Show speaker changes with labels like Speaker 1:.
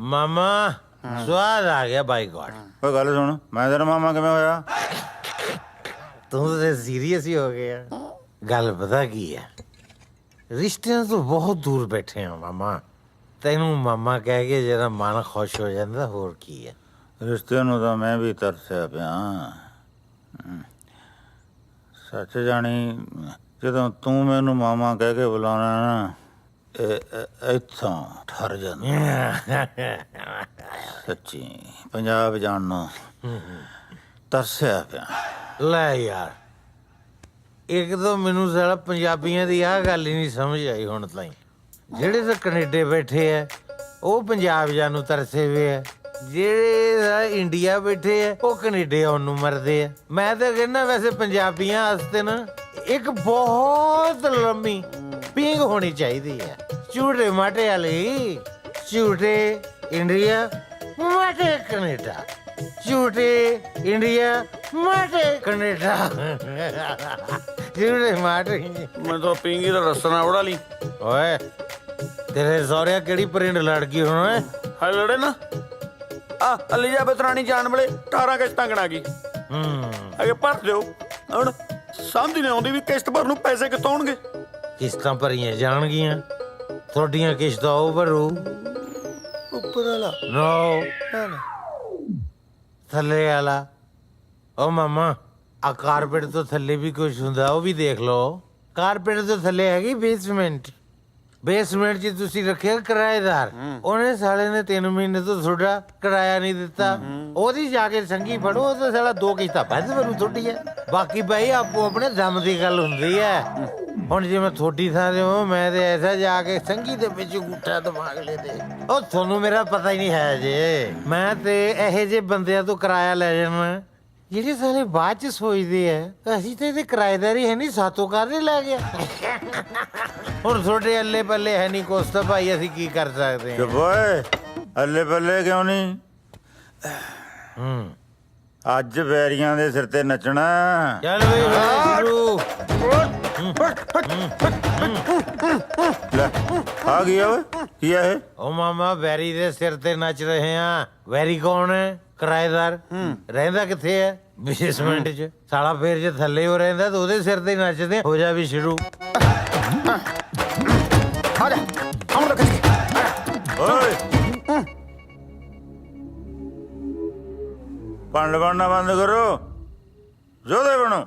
Speaker 1: ਮਾਮਾ ਸਵਾਦ ਆ ਗਿਆ ਬਾਈ ਗॉड
Speaker 2: ਓਏ ਗੱਲ ਸੁਣ ਮੈਂ ਤੇਰਾ ਮਾਮਾ ਕਿਵੇਂ ਹੋਇਆ?
Speaker 1: ਤੂੰ ਤਾਂ ਸੀਰੀਅਸ ਹੀ ਹੋ ਗਿਆ ਗੱਲ ਪਤਾ ਕੀ ਹੈ ਰਿਸ਼ਤਿਆਂ ਤੋਂ ਬਹੁਤ ਦੂਰ ਬੈਠੇ ਆ ਮਾਮਾ। ਤੈਨੂੰ ਮਾਮਾ ਕਹਿ ਕੇ ਜਿਹੜਾ ਮਨ ਖੁਸ਼ ਹੋ ਜਾਂਦਾ ਹੋਰ ਕੀ ਹੈ
Speaker 2: ਰਿਸ਼ਤੇ ਨੂੰ ਤਾਂ ਮੈਂ ਵੀ ਤਰਸਿਆ ਪਿਆ। ਸੱਚ ਜਾਣੀ ਜਦੋਂ ਤੂੰ ਮੈਨੂੰ ਮਾਮਾ ਕਹਿ ਕੇ ਬੁਲਾਉਣਾ ਨਾ ਇੱਥੋਂ ਠਰ ਜਾਂਦਾ ਸੱਚੀ, ਪੰਜਾਬ ਜਾਣ ਨੂੰ ਤਰਸਿਆ ਪਿਆ।
Speaker 1: ਲੈ ਯਾਰ, ਇੱਕ ਤਾਂ ਮੈਨੂੰ ਸਾਲਾ ਪੰਜਾਬੀਆਂ ਦੀ ਆਹ ਗੱਲ ਹੀ ਨਹੀਂ ਸਮਝ ਆਈ ਹੁਣ ਤਾਈਂ। ਜਿਹੜੇ ਤਾਂ ਕੈਨੇਡਾ ਬੈਠੇ ਆ, ਉਹ ਪੰਜਾਬ ਜਾਣ ਨੂੰ ਤਰਸੇ ਵੇ ਆ। ਜਿਹੜੇ ਸਾਲਾ ਇੰਡੀਆ ਬੈਠੇ ਆ, ਉਹ ਕੈਨੇਡਾ ਆਉਣ ਨੂੰ ਮਰਦੇ ਆ। ਮੈਂ ਤਾਂ ਕਹਿੰਦਾ ਵੈਸੇ ਪੰਜਾਬੀਆਂ ਵਾਸਤੇ ਨਾ, ਇੱਕ ਬਹੁਤ ਲੰਮੀ ਪਿੰਗ ਹੋਣੀ ਚਾਹੀਦੀ ਹੈ। ਝੂਠੇ ਮਾਟੇ ਵਾਲੀ ਝੂਠੇ ਇੰਡੀਆ ਮਾਟੇ ਕੈਨੇਡਾ। ਝੂਠੇ ਇੰਡੀਆ ਮਾਟੇ ਕੈਨੇਡਾ। ਝੂਠੇ ਮਾਟੇ
Speaker 3: ਮੈਂ ਤਾਂ ਪਿੰਗੀ ਦਾ ਰਸਨਾ ਉਡਾ ਲਈ।
Speaker 1: ਓਏ ਤੇਰੇ ਸਹੁਰਿਆਂ ਕਿਹੜੀ ਪ੍ਰਿੰਡ ਲੜ ਗਈ ਹੁਣ ਓਏ?
Speaker 3: ਹਾਏ ਲੜੇ ਨਾ। ਆ ਅਲੀਜਾਬeth ਰਾਣੀ ਜਾਣ ਵੇਲੇ 18 ਕਿਸ਼ਤਾਂ ਗਣਾ ਗਈ।
Speaker 1: ਹੂੰ।
Speaker 3: ਅਗੇ ਭਰ ਦਿਓ। ਹੁਣ ਸਮਝ ਨਹੀਂ ਆਉਂਦੀ ਵੀ ਕਿਸ਼ਤ ਭਰਨ ਨੂੰ ਪੈਸੇ ਕਿੱਥੋਂ ਆਉਣਗੇ।
Speaker 1: ਕਿਸ਼ਤਾਂ ਭਰੀਆਂ ਜਾਣਗੀਆਂ। ਤੁਹਾਡੀਆਂ ਕਿਸ਼ਤਾਂ ਉਹ ਭਰੂ।
Speaker 3: ਉੱਪਰ ਵਾਲਾ।
Speaker 1: ਨੋ। ਥੱਲੇ ਵਾਲਾ। ਓ ਮਾਮਾ ਆ ਕਾਰਪੇਟ ਤੋਂ ਥੱਲੇ ਵੀ ਕੁਝ ਹੁੰਦਾ ਉਹ ਵੀ ਦੇਖ ਲਓ। ਕਾਰਪੇਟ ਤੋਂ ਥੱਲੇ ਹੈਗੀ ਬੇਸਮੈਂਟ। ਬੇਸਮੈਂਟ 'ਚ ਤੁਸੀਂ ਰੱਖਿਆ ਕਿਰਾਏਦਾਰ। ਉਹਨੇ ਸਾਲੇ ਨੇ 3 ਮਹੀਨੇ ਤੋਂ ਤੁਹਾਡਾ ਕਿਰਾਇਆ ਨਹੀਂ ਦਿੱਤਾ। ਉਹਦੀ ਜਾ ਕੇ ਸੰਗੀ ਫੜੋ ਉਹ ਤਾਂ ਸਾਲਾ ਦੋ ਕਿਸ਼ਤਾਂ ਵੱਧ ਭਰੂ ਥੋੜੀ ਹੈ ਬਾਕੀ ਭਾਈ ਆਪੋ ਆਪਣੇ ਦਮ ਦੀ ਗੱਲ ਹੁੰਦੀ ਹੈ। ਹੁਣ ਜੇ ਮੈਂ ਥੋੜੀ ਥਾਂ ਤੇ ਹਾਂ ਮੈਂ ਤੇ ਐਸਾ ਜਾ ਕੇ ਸੰਗੀ ਦੇ ਵਿੱਚ ਗੁੱਠਾ ਦਿਮਾਗ ਲੈ ਦੇ। ਉਹ ਤੁਹਾਨੂੰ ਮੇਰਾ ਪਤਾ ਹੀ ਨਹੀਂ ਹੈ ਜੇ। ਮੈਂ ਤੇ ਇਹੋ ਜਿਹੇ ਬੰਦਿਆਂ ਤੋਂ ਕਿਰਾਇਆ ਲੈ ਜਾਣਾ ਜਿਹੜੇ ਸਾਲੇ ਬਾਅਦ ਚ ਸੋਚਦੇ ਆ ਅਸੀਂ ਤੇ ਇਹਦੇ ਕਿਰਾਏਦਾਰੀ ਹੈ ਨਹੀਂ ਸਾਤੋਂ ਕਾਹਦੇ ਲੈ ਗਿਆ। ਹੁਣ ਤੁਹਾਡੇ ਅੱਲੇ ਪੱਲੇ ਹੈ ਨਹੀਂ ਕੁਛ ਤਾਂ ਭਾਈ ਅਸੀਂ ਕੀ ਕਰ ਸਕਦੇ ਹਾਂ?
Speaker 2: ਚੁੱਪ ਓਏ ਅੱਲੇ ਪੱਲੇ ਕਿਉਂ ਨਹੀਂ?
Speaker 1: ਹੂੰ।
Speaker 2: ਅੱਜ ਬੈਰੀਆਂ ਦੇ ਸਿਰ ਤੇ ਨੱਚਣਾ।
Speaker 1: ਚੱਲ ਵੀ ਸ਼ੁਰੂ।
Speaker 2: ਲੈ ਆ ਗਿਆ ਓਏ? ਕੀ ਆ ਇਹ?
Speaker 1: ਉਹ ਮਾਮਾ ਵੈਰੀ ਦੇ ਸਿਰ ਤੇ ਨੱਚ ਰਹੇ ਆ। ਵੈਰੀ ਕੌਣ ਹੈ? ਕਿਰਾਏਦਾਰ। ਰਹਿੰਦਾ ਕਿੱਥੇ ਹੈ? ਬੇਸਮੈਂਟ 'ਚ। ਸਾਲਾ ਫੇਰ ਜੇ ਥੱਲੇ ਹੋ ਰਹਿੰਦਾ ਤਾਂ ਉਹਦੇ ਸਿਰ ਤੇ ਹੀ ਨੱਚਦੇ ਹੋ ਜਾ ਵੀ ਸ਼ੁਰੂ।
Speaker 2: ਪੰਡ ਬਣਨਾ ਬੰਦ ਕਰੋ ਜੋਦੇ ਬਣੋ